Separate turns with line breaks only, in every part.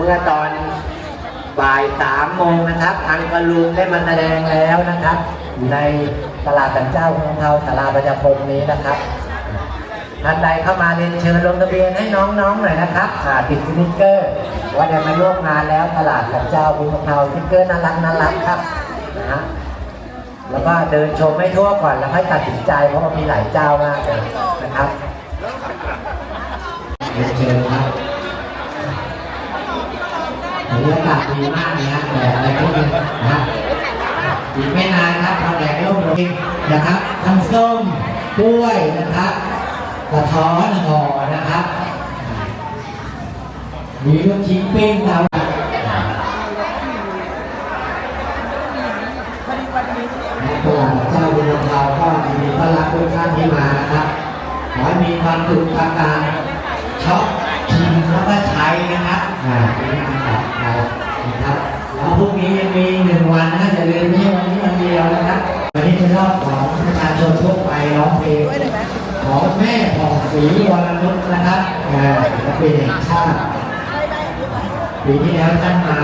เมื่อตอนบ่ายสามโมงนะครับทางกระลุงได้มาแสดงแล้วนะครับอยู่ในตลาดสันเจ้าของเราสาราประชาคมนี้นะครับท่านใดเข้ามาเรียนเชิญลงทะเบียนให้น้องๆหน่อยนะครับอ่าติดสติ๊กเกอร์ ว่าได้มาร่วมงานแล้วตลาดสันเจ้าบุญของเราสติ๊กเกอร์น่ารักน่ารักครับนะฮะแล้วก็เดินชมให้ทั่วก่อนแล้วค่อยตัดสินใจเพราะว่ามีหลายเจ้ามากเลยนะครับเรียนเชิญ บรรยากาศดีมากเลยฮะแต่อะไรพวก็ดีนะฮะอีกไม่นานครับทำแดงร่มลงนะครับทั้งส้มกล้วยนะครับกระท้อนห่อนะครับ มีลูกชิ้นปิ้งเราตัวเจ้าบุญเราก็ยินดีต้อนรับทุกท่านที่มานะครับขอให้มีความสุขกับการช็อป ชิมแล้วก็ใช้นะครับอ่าเป็นงานต่อไปนะครับแล้วพรุ่งนี้ยังมีหนึ่งวันนะอย่าลืมไม่วันนี้วันเดียวนะครับ วันนี้เป็นรอบของประชาชนทั่วไปร้องเพลงของแม่ผ่องศรีวรนุชนะครับอ่าศิลปินแห่งชาติปีที่แล้วท่านมา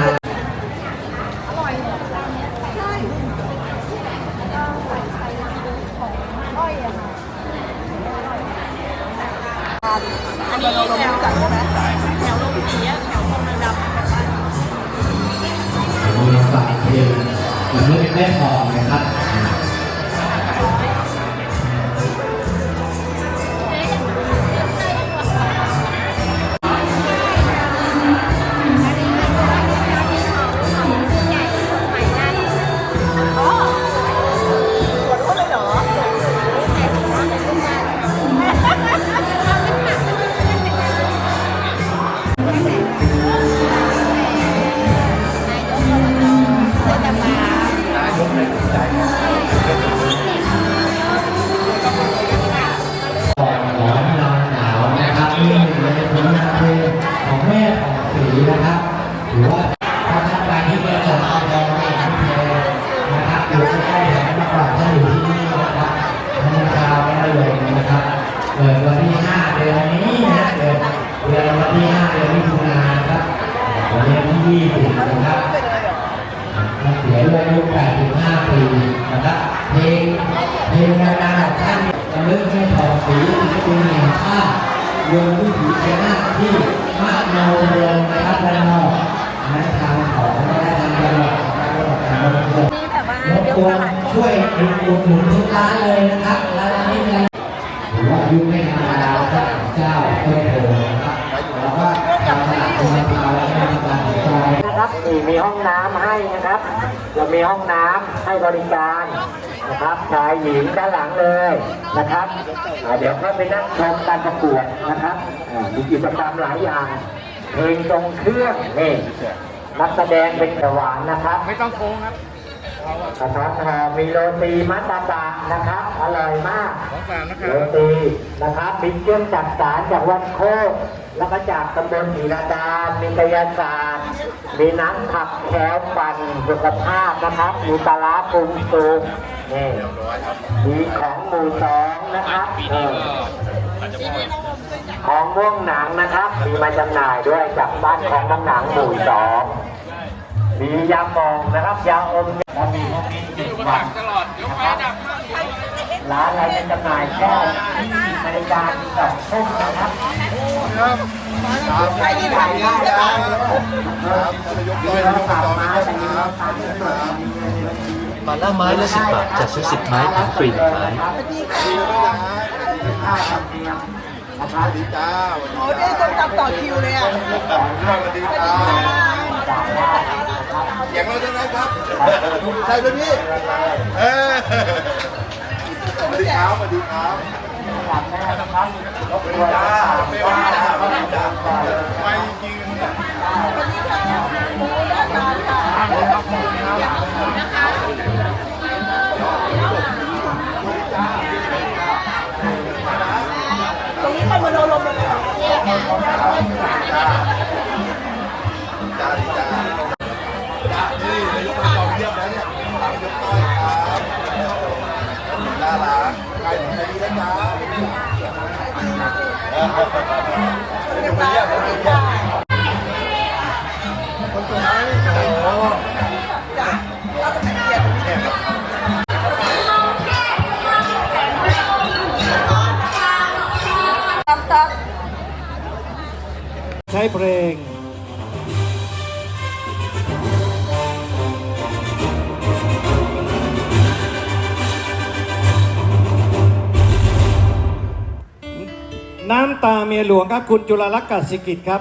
อันนี้ อี
กนิดแม่พอนะครับ
อ๋อ หรือ
ว่าถ้าท่านใดที่เป็นหลังเอาแดงไม่ทั้งเพลงนะครับอยู่ใกล้แถวมากกว่าท่านอยู่ที่นี่นะครับท่านชาวได้เลยนะครับเปิดวันที่5เดือนนี้นะเดือนเดือนวันที่5เดือนมิถุนายนนะครับวันนี้ที่20นะครับเสียด้วยอายุ85 ปีนะครับเพลงเพลงดังๆของท่านระลึกให้ทองศรีศิลปินแห่งชาติโยนวิถีชนะที่มาโนเรืองนะครับระนองในทางของวัฒนธรรมจังหวัดจังหวัดนนทบุรี
นี่แบบว่าร
บ
ยก
ว
ต
น
ลาด
ช่วยอุดหนุนทุกร้านเลยนะครับร้านนี้นะถือว่าอายุไม่ธรรมดาครับเจ้าต้นโพนะครับแล้วก็ทำตลาดคุณภาพและให้มีการใจนะครับนี่มีห้องน้ำให้นะครับ เรามีห้องน้ำให้บริการนะครับชายหญิงด้านหลังเลยนะครับเดี๋ยวก็ไปนั่งชมการประกวดนะครับมีกิจกรรมหลายอย่าง เพลงทรงเครื่องนี่นักแสดงเป็นกระหวานนะครับ
ไม่ต้องโค้งครับ
นะครับอ่ามีโรตีมัตตาบะนะครับ อร่อยมาก
ของฝากนะค
โร
รับ
ตีนะครับมีเครื่องจักสารจากวัดโคกแล้วก็จากตำบลศรีราชามีกายศาสตร์มีน้ำขับแคล้วปั่นสุขภาพนะครับ มีปลาร้าปรุงสุกนี่มีของหมู่สองนะครับเออ ของม่วงหนังนะครับ มีมาจำหน่ายด้วยจากบ้านของน้ำหนังหมู่สองมียาหมองนะครับยาอมและมีพวกนี้สิบบาท
ตลอดยกไฟดับ
ร้านอะไรจะจำหน่ายแค่นาฬิกาสองทุ่มนะครับ
ใครที่ถ่ายได้ใช่ปะ
มีโทรศัพท์มาแต่มีราคาไม่ถูก
มาล่าไม้ละสิบบาทจัดซื้อสิบไม้แถมฟรีหนึ่งไม้
ค่าธรรมเนียมนะครับ
จ้า
โอ้ได้ส้มตำต่อคิวเลยอะ
สวัสดีครับ
จ่ายได้นะครับ
เสียงเราจะไหนครับใช่ด้วยพี่เออสวัสดีครับสวัสดีครับ
จัดแน่นะครับรบกวน
จ้าไม่
ว่า
ว่าจ้า
เขา
ไม่
จะ
จ้า
ก่อนเลย
ไม่จริง
ครั
บน่ารักใครใครดีนะจ้าเดี๋ยวมาเยี่
เพลงน้ำตาเมียหลวงครับคุณจุลลักษณ์กสิกิจครับ